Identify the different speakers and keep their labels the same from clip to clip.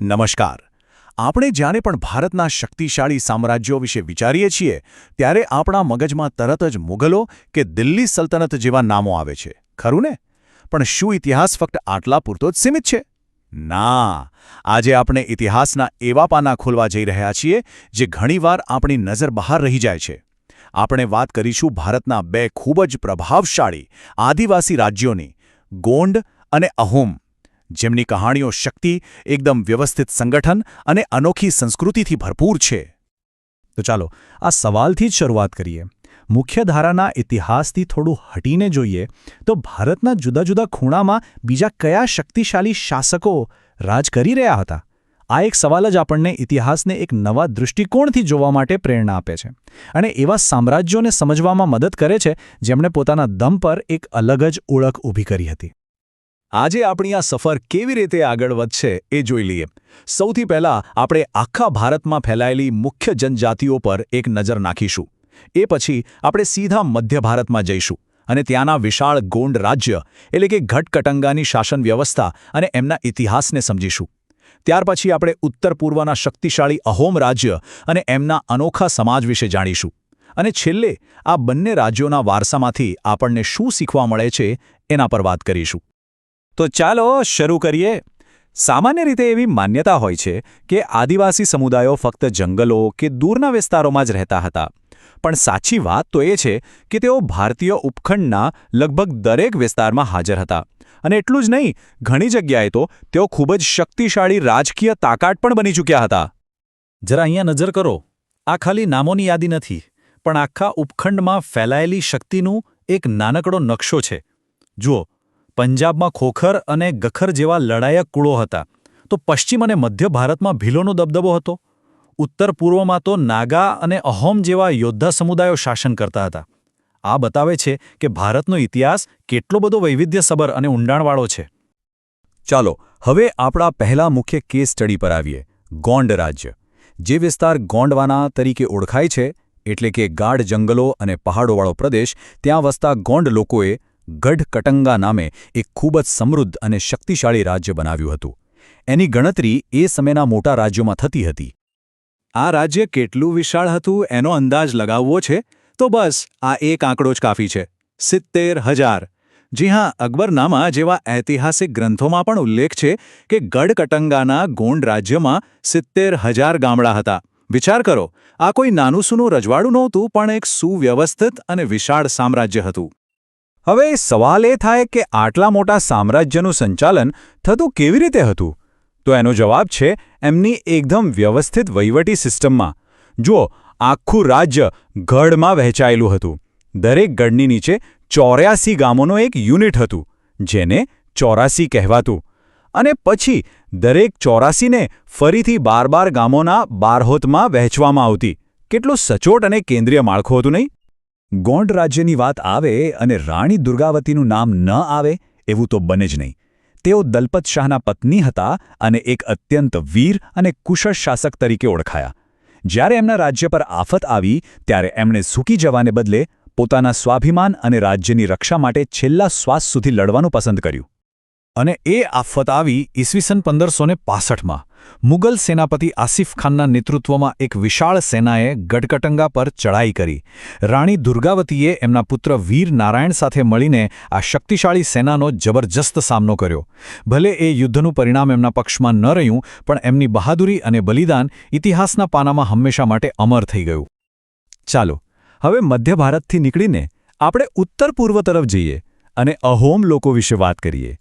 Speaker 1: નમસ્કાર. આપણે જ્યારે પણ ભારતના શક્તિશાળી સામ્રાજ્યો વિશે વિચારીએ છીએ, ત્યારે આપણા મગજમાં તરત જ મુગલો કે દિલ્હી સલ્તનત જેવા નામો આવે છે. ખરું ને? પણ શું ઇતિહાસ ફક્ત આટલા પૂરતો જ સીમિત છે? ના. આજે આપણે ઇતિહાસના એવા પાના ખોલવા જઈ રહ્યા છીએ, જે ઘણીવાર આપણી નજર બહાર રહી જાય છે. આપણે વાત કરીશું ભારતના બે ખૂબ જ પ્રભાવશાળી આદિવાસી રાજ્યોની, ગોંડ અને અહોમ. જેમની કહાણીઓ શક્તિ, એકદમ વ્યવસ્થિત સંગઠન અને અનોખી સંસ્કૃતિથી ભરપૂર છે.
Speaker 2: તો ચાલો, આ સવાલથી જ શરૂઆત કરીએ. મુખ્યધારાના ઇતિહાસથી થોડું હટીને જોઈએ, તો ભારતના જુદા જુદા ખૂણામાં બીજા કયા શક્તિશાળી શાસકો રાજ કરી રહ્યા હતા? આ એક સવાલ જ આપણને ઇતિહાસને એક નવા દૃષ્ટિકોણથી જોવા માટે પ્રેરણા આપે છે અને એવા સામ્રાજ્યોને સમજવામાં મદદ કરે છે જેમણે પોતાના દમ પર એક અલગ જ ઓળખ ઊભી કરી હતી. આજે આપણી આ સફર કેવી રીતે આગળ વધશે એ જોઈ લઈએ. સૌથી પહેલાં આપણે આખા ભારતમાં ફેલાયેલી મુખ્ય જનજાતિઓ પર એક નજર નાખીશું. એ પછી આપણે સીધા મધ્ય ભારતમાં જઈશું અને ત્યાંના વિશાળ ગોંડ રાજ્ય એટલે કે ઘટકટંગાની શાસન વ્યવસ્થા અને એમના ઇતિહાસને સમજીશું. ત્યાર પછી આપણે ઉત્તર પૂર્વના શક્તિશાળી અહોમ રાજ્ય અને એમના અનોખા સમાજ વિશે જાણીશું. અને છેલ્લે આ બંને રાજ્યોના વારસામાંથી આપણને શું શીખવા મળે છે એના પર વાત કરીશું. તો ચાલો શરૂ કરીએ. સામાન્ય રીતે એવી માન્યતા હોય છે કે આદિવાસી સમુદાયો ફક્ત જંગલો કે દૂરના વિસ્તારોમાં જ રહેતા હતા. પણ સાચી વાત તો એ છે કે તેઓ ભારતીય ઉપખંડના લગભગ દરેક વિસ્તારમાં હાજર હતા. અને એટલું જ નહીં, ઘણી જગ્યાએ તો તેઓ ખૂબ જ શક્તિશાળી રાજકીય તાકાત પણ બની ચૂક્યા હતા. જરા અહીંયા નજર કરો, આ ખાલી નામોની યાદી નથી, પણ આખા ઉપખંડમાં ફેલાયેલી શક્તિનું એક નાનકડો નકશો છે. જુઓ પંજાબમાં ખોખર અને ગખર જેવા લડાયક કુળો હતા. તો પશ્ચિમ અને મધ્ય ભારતમાં ભીલોનો દબદબો હતો. ઉત્તર પૂર્વમાં તો નાગા અને અહોમ જેવા યોદ્ધા સમુદાયો શાસન કરતા હતા. આ બતાવે છે કે ભારતનો ઇતિહાસ કેટલો બધો વૈવિધ્યસભર અને ઊંડાણવાળો છે. ચાલો, હવે આપણા પહેલા મુખ્ય કેસ સ્ટડી પર આવીએ. ગોંડ રાજ્ય. જે વિસ્તાર ગોંડવાના તરીકે ઓળખાય છે, એટલે કે ગાઢ જંગલો અને પહાડોવાળો પ્રદેશ, ત્યાં વસતા ગોંડ લોકોએ ગઢ કટંગા નામે એક ખૂબ જ સમૃદ્ધ અને શક્તિશાળી રાજ્ય બનાવ્યું હતું. એની ગણતરી એ સમયના મોટા રાજ્યોમાં થતી હતી. આ રાજ્ય કેટલું વિશાળ હતું એનો અંદાજ લગાવવો છે? તો બસ, આ એક આંકડો જ કાફી છે. સિત્તેર હજાર. જી હા, અકબરનામા જેવા ઐતિહાસિક ગ્રંથોમાં પણ ઉલ્લેખ છે કે ગઢકટંગાના ગોંડ રાજ્યમાં સિત્તેર હજાર ગામડા હતા. વિચાર કરો, આ કોઈ નાનું સૂનું રજવાડું નહોતું, પણ એક સુવ્યવસ્થિત અને વિશાળ સામ્રાજ્ય હતું. હવે સવાલ એ થાય કે આટલા મોટા સામ્રાજ્યનું સંચાલન થતું કેવી રીતે હતું? તો એનો જવાબ છે એમની એકદમ વ્યવસ્થિત વહીવટી સિસ્ટમમાં. જુઓ, આખું રાજ્ય ગઢમાં વહેંચાયેલું હતું. દરેક ગઢની નીચે ચોર્યાસી ગામોનો એક યુનિટ હતું, જેને ચોરાસી કહેવાતું. અને પછી દરેક ચોરાસીને ફરીથી બાર બાર ગામોના બારહોતમાં વહેંચવામાં આવતી. કેટલું સચોટ અને કેન્દ્રીય માળખું હતું નહીં? ગોંડ રાજ્યની વાત આવે અને રાણી દુર્ગાવતીનું નામ ન આવે, એવું તો બને જ નહીં. તેઓ દલપત શાહના પત્ની હતા અને એક અત્યંત વીર અને કુશળ શાસક તરીકે ઓળખાયા. જ્યારે એમના રાજ્ય પર આફત આવી, ત્યારે એમણે સૂકી જવાને બદલે પોતાના સ્વાભિમાન અને રાજ્યની રક્ષા માટે છેલ્લા શ્વાસ સુધી લડવાનું પસંદ કર્યું. અને એ આફત આવી ઈસવીસન પંદરસો ને પાસઠમાં. મુગલ સેનાપતિ આસિફ ખાનના નેતૃત્વમાં એક વિશાળ સેનાએ ગઢકટંગા પર ચડાઈ કરી. રાણી દુર્ગાવતીએ એમના પુત્ર વીર નારાયણ સાથે મળીને આ શક્તિશાળી સેનાનો જબરજસ્ત સામનો કર્યો. ભલે એ યુદ્ધનું પરિણામ એમના પક્ષમાં ન રહ્યું, પણ એમની બહાદુરી અને બલિદાન ઇતિહાસના પાનામાં હંમેશા માટે અમર થઈ ગયું. ચાલો, હવે મધ્ય ભારતથી નીકળીને આપણે ઉત્તર પૂર્વ તરફ જઈએ અને અહોમ લોકો વિશે વાત કરીએ.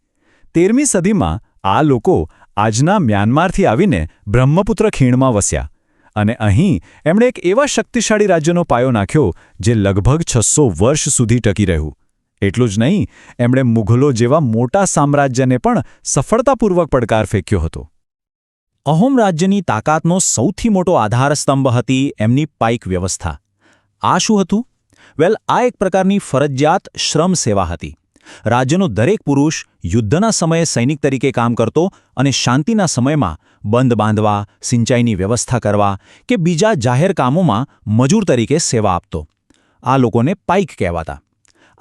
Speaker 2: તેરમી સદીમાં આ લોકો આજના મ્યાનમારથી આવીને બ્રહ્મપુત્ર ખીણમાં વસ્યા અને અહીં એમણે એક એવા શક્તિશાળી રાજ્યનો પાયો નાખ્યો જે લગભગ છસો વર્ષ સુધી ટકી રહ્યું. એટલું જ નહીં, એમણે મુઘલો જેવા મોટા સામ્રાજ્યને પણ સફળતાપૂર્વક પડકાર ફેંક્યો હતો. અહોમ રાજ્યની તાકાતનો સૌથી મોટો આધારસ્તંભ હતી એમની પાઇક વ્યવસ્થા. આ શું હતું? વેલ, આ એક પ્રકારની ફરજિયાત શ્રમ સેવા હતી. રાજ્યનો દરેક પુરુષ યુદ્ધના સમયે સૈનિક તરીકે કામ કરતો અને શાંતિના સમયમાં બંધ બાંધવા, સિંચાઈની વ્યવસ્થા કરવા કે બીજા જાહેર કામોમાં મજૂર તરીકે સેવા આપતો. આ લોકોને પાઇક કહેવાતા.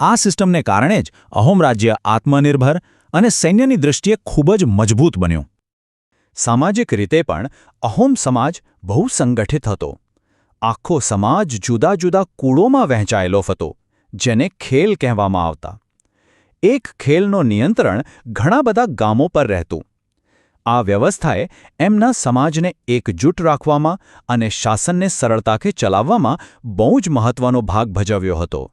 Speaker 2: આ સિસ્ટમને કારણે જ અહોમ રાજ્ય આત્મનિર્ભર અને સૈન્યની દૃષ્ટિએ ખૂબ જ મજબૂત બન્યું. સામાજિક રીતે પણ અહોમ સમાજ બહુ સંગઠિત હતો. આખો સમાજ જુદા જુદા કુળોમાં વહેંચાયેલો હતો, જેને ખેલ કહેવામાં આવતા. એક ખેલનો નિયંત્રણ ઘણા બધા ગામો પર રહેતું. આ વ્યવસ્થાએ એમના સમાજને એકજૂટ રાખવામાં અને શાસનને સરળતાથી ચલાવવામાં બહુ જ મહત્વનો ભાગ ભજવ્યો હતો.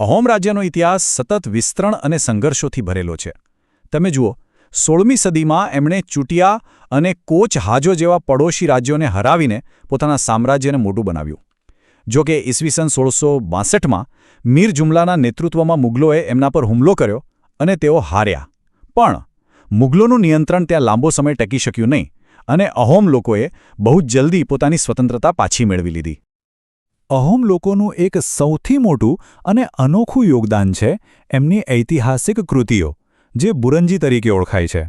Speaker 1: અહોમ રાજ્યનો ઇતિહાસ સતત વિસ્તરણ અને સંઘર્ષોથી ભરેલો છે. તમે જુઓ, સોળમી સદીમાં એમણે ચૂટિયા અને કોચ હાજો જેવા પડોશી રાજ્યોને હરાવીને પોતાના સામ્રાજ્યને મોટું બનાવ્યું. જો કે ઈસવીસન સોળસો બાસઠમાં મીર જુમલાના નેતૃત્વમાં મુગલોએ એમના પર હુમલો કર્યો અને તેઓ હાર્યા. પણ મુગલોનું નિયંત્રણ ત્યાં લાંબો સમય ટકી શક્યું નહીં અને અહોમ લોકોએ બહુ જલ્દી પોતાની સ્વતંત્રતા પાછી મેળવી લીધી.
Speaker 2: અહોમ લોકોનું એક સૌથી મોટું અને અનોખું યોગદાન છે એમની ઐતિહાસિક કૃતિઓ, જે બુરંજી તરીકે ઓળખાય છે.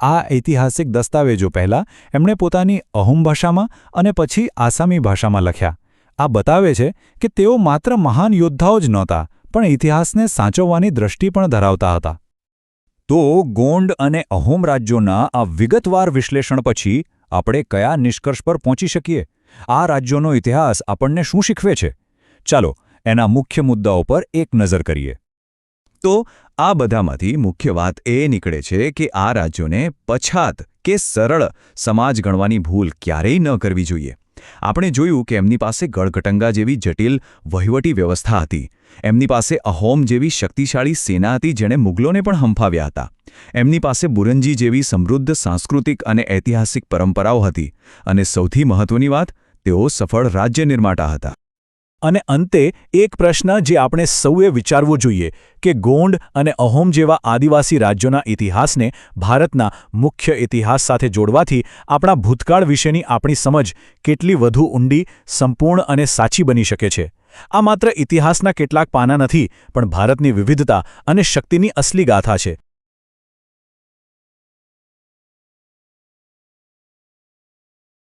Speaker 2: આ ઐતિહાસિક દસ્તાવેજો પહેલાં એમણે પોતાની અહોમ ભાષામાં અને પછી આસામી ભાષામાં લખ્યા. આ બતાવે છે કે તેઓ માત્ર મહાન યોદ્ધાઓ જ નહોતા, પણ ઇતિહાસને સાચવવાની દ્રષ્ટિ પણ ધરાવતા હતા. તો ગોંડ અને અહોમ રાજ્યોના આ વિગતવાર વિશ્લેષણ પછી આપણે કયા નિષ્કર્ષ પર પહોંચી શકીએ? આ રાજ્યોનો ઇતિહાસ આપણને શું શીખવે છે? ચાલો, એના મુખ્ય મુદ્દાઓ પર એક નજર કરીએ. તો આ બધામાંથી મુખ્ય વાત એ નીકળે છે કે આ રાજ્યોને પછાત કે સરળ સમાજ ગણવાની ભૂલ ક્યારેય ન કરવી જોઈએ. આપણે જોયું કે એમની પાસે ગળગટંગા જેવી જટિલ વહીવટી વ્યવસ્થા હતી. એમની પાસે અહોમ જેવી શક્તિશાળી સેના હતી જેણે મુગલોને પણ હંફાવ્યા હતા. એમની પાસે બુરંજી જેવી સમૃદ્ધ સાંસ્કૃતિક અને ઐતિહાસિક પરંપરાઓ હતી અને સૌથી મહત્વની વાત, તેઓ સફળ રાજ્ય નિર્માતા હતા.
Speaker 1: અને અંતે એક પ્રશ્ન જે આપણે સૌએ વિચારવો જોઈએ કે ગોંડ અને અહોમ જેવા આદિવાસી રાજ્યોના ઇતિહાસને ભારતના મુખ્ય ઇતિહાસ સાથે જોડવાથી આપણા ભૂતકાળ વિશેની આપણી સમજ કેટલી વધુ ઊંડી, સંપૂર્ણ અને સાચી બની શકે છે. આ માત્ર ઇતિહાસના કેટલાક પાના નથી, પણ ભારતની વિવિધતા અને શક્તિની અસલી ગાથા છે.